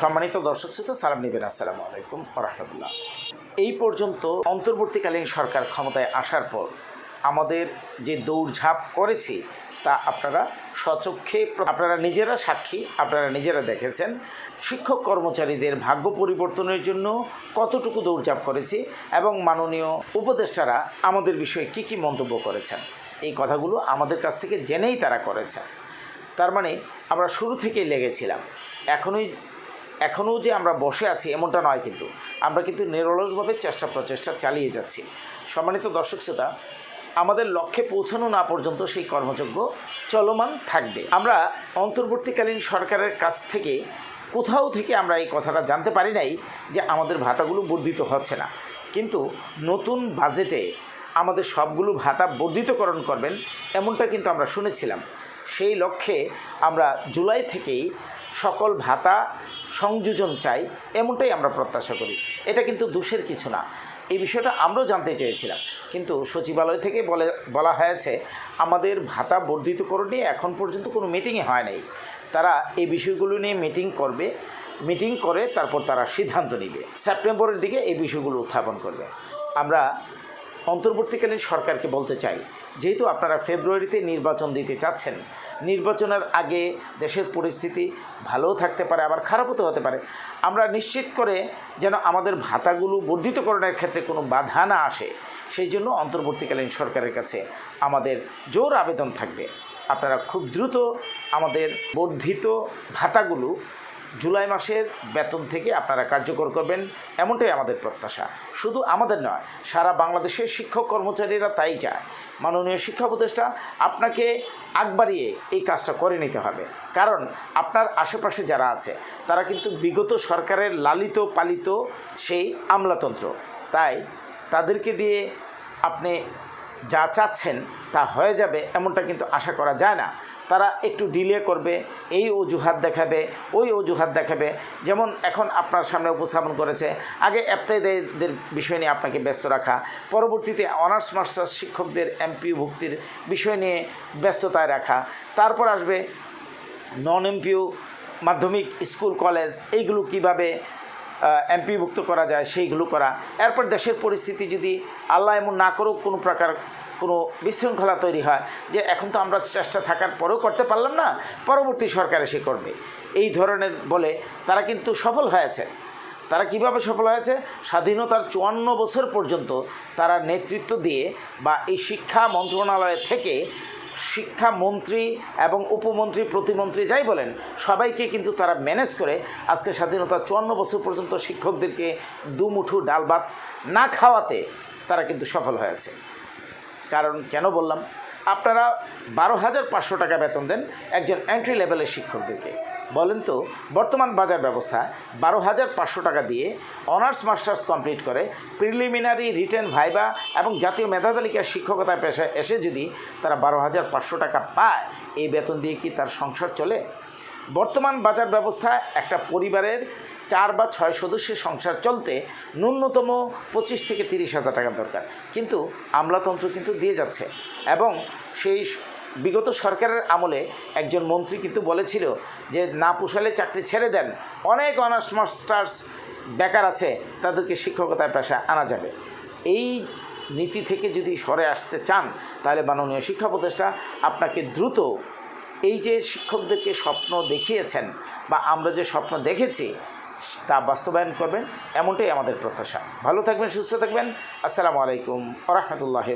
সম্মানিত দর্শক শ্রোতা, সালাম নিবেন আসসালামু আলাইকুম রহমতুল্লাহ। এই পর্যন্ত অন্তর্বর্তীকালীন সরকার ক্ষমতায় আসার পর আমাদের যে দৌড়ঝাঁপ করেছি, তা আপনারা সচক্ষে আপনারা নিজেরা সাক্ষী, আপনারা নিজেরা দেখেছেন। শিক্ষক কর্মচারীদের ভাগ্য পরিবর্তনের জন্য কতটুকু দৌড়ঝাঁপ করেছি এবং মাননীয় উপদেষ্টারা আমাদের বিষয়ে কী কী মন্তব্য করেছেন। এই কথাগুলো আমাদের কাছ থেকে জেনেই তারা করেছেন। তার মানে আমরা শুরু থেকেই লেগেছিলাম। এখনই, এখনও যে আমরা বসে আছি এমনটা নয় কিন্তু। আমরা কিন্তু নিরলসভাবে চেষ্টা, প্রচেষ্টা চালিয়ে যাচ্ছি। সম্মানিত দর্শক শ্রোতা, আমাদের লক্ষ্যে পৌঁছানো না পর্যন্ত সেই কর্মযজ্ঞ চলমান থাকবে। আমরা অন্তর্বর্তীকালীন সরকারের কাছ থেকে কোথাও থেকে আমরা এই কথাটা জানতে পারি নাই যে আমাদের ভাতাগুলো বর্ধিত হচ্ছে না। কিন্তু নতুন বাজেটে আমাদের সবগুলো ভাতা বর্ধিতকরণ করবেন, এমনটা কিন্তু আমরা শুনেছিলাম। সেই লক্ষ্যে আমরা জুলাই থেকেই সকল ভাতা সংযোজন চাই, এমনটাই আমরা প্রত্যাশা করি। এটা কিন্তু দোষের কিছু না। এই বিষয়টা আমরাও জানতে চেয়েছিলাম। কিন্তু সচিবালয় থেকে বলে, বলা হয়েছে, আমাদের ভাতা বর্ধিতকরণ নিয়ে এখন পর্যন্ত কোনো মিটিংই হয় নাই। তারা এই বিষয়গুলো নিয়ে মিটিং করবে মিটিং করে তারপর তারা সিদ্ধান্ত নেবে। সেপ্টেম্বরের দিকে এই বিষয়গুলো উত্থাপন করবে। আমরা অন্তর্বর্তীকালীন সরকারকে বলতে চাই, যেহেতু আপনারা ফেব্রুয়ারিতে নির্বাচন দিতে চাচ্ছেন নির্বাচনের আগে দেশের পরিস্থিতি ভালোও থাকতে পারে, আবার খারাপও হতে পারে। আমরা নিশ্চিত করে যেন আমাদের ভাতাগুলো বর্ধিতকরণের ক্ষেত্রে কোনো বাধা না আসে, সেই জন্য অন্তর্বর্তীকালীন সরকারের কাছে আমাদের জোর আবেদন থাকবে। আপনারা খুব দ্রুত আমাদের বর্ধিত ভাতাগুলো জুলাই মাসের বেতন থেকে আপনারা কার্যকর করবেন, এমনটাই আমাদের প্রত্যাশা। শুধু আমাদের নয়, সারা বাংলাদেশের শিক্ষক কর্মচারীরা তাই চায়। মাননীয় শিক্ষা উপদেষ্টা, আপনাকে আগ বাড়িয়ে এই কাজটা করে নিতে হবে। কারণ আপনার আশেপাশে যারা আছে, তারা কিন্তু বিগত সরকারের লালিত পালিত সেই আমলাতন্ত্র। তাই তাদেরকে দিয়ে আপনি যা চাচ্ছেন তা হয়ে যাবে, এমনটা কিন্তু আশা করা যায় না। তারা একটু ডিলে করবে, এই অজুহাত দেখাবে, ওই অজুহাত দেখাবে। যেমন এখন আপনার সামনে উপস্থাপন করেছে, আগে অ্যাপ্তাইদের বিষয় নিয়ে আপনাকে ব্যস্ত রাখা, পরবর্তীতে অনার্স মাস্টার্স শিক্ষকদের এমপিউ ভুক্তির বিষয় নিয়ে ব্যস্ততায় রাখা, তারপর আসবে নন এমপিউ মাধ্যমিক স্কুল কলেজ এইগুলো কীভাবে এমপিভুক্ত করা যায়, সেইগুলো করা। এরপর দেশের পরিস্থিতি যদি আল্লাহ এমন না করুক, কোনো প্রকার কোনো বিশৃঙ্খলা তৈরি হয়, যে এখন তো আমরা চেষ্টা থাকার পরেও করতে পারলাম না, পরবর্তী সরকার এসে করবে। এই ধরনের বলে তারা কিন্তু সফল হয়েছে। তারা কীভাবে সফল হয়েছে? স্বাধীনতার চুয়ান্ন বছর পর্যন্ত তারা নেতৃত্ব দিয়ে বা এই শিক্ষা মন্ত্রণালয় থেকে শিক্ষামন্ত্রী এবং উপমন্ত্রী, প্রতিমন্ত্রী যাই বলেন, সবাইকে কিন্তু তারা ম্যানেজ করে আজকে স্বাধীনতা চুয়ান্ন বছর পর্যন্ত শিক্ষকদেরকে দুমুঠু ডাল ভাত না খাওয়াতে তারা কিন্তু সফল হয়েছে। কারণ কেন বললাম? আপনারা বারো হাজার পাঁচশো টাকা বেতন দেন একজন এন্ট্রি লেভেলের শিক্ষকদেরকে। বলেন তো, বর্তমান বাজার ব্যবস্থা বারো হাজার পাঁচশো টাকা দিয়ে অনার্স মাস্টার্স কমপ্লিট করে প্রিলিমিনারি রিটেন ভাইবা এবং জাতীয় মেধা তালিকার শিক্ষকতা পেশায় এসে যদি তারা বারো হাজার পাঁচশো টাকা পায়, এই বেতন দিয়ে কি তার সংসার চলে? বর্তমান বাজার ব্যবস্থা একটা পরিবারের চার বা ছয় সদস্যের সংসার চলতে ন্যূনতম পঁচিশ থেকে তিরিশ হাজার টাকা দরকার। কিন্তু আমলাতন্ত্র কিন্তু দিয়ে যাচ্ছে। এবং সেই বিগত সরকারের আমলে একজন মন্ত্রী কিন্তু বলেছিল যে, না পোষালে চাকরি ছেড়ে দেন। অনেক অনার্স মাস্টার্স বেকার আছে, তাদেরকে শিক্ষকতায় পেশায় আনা যাবে। এই নীতি থেকে যদি সরে আসতে চান, তাহলে মাননীয় শিক্ষা উপদেষ্টা আপনাকে দ্রুত এই যে শিক্ষকদেরকে স্বপ্ন দেখিয়েছেন বা আমরা যে স্বপ্ন দেখেছি তা বাস্তবায়ন করবেন এমনটাই আমাদের প্রত্যাশা। ভালো থাকবেন সুস্থ থাকবেন। আসসালামু আলাইকুম রহমতুল্লাহ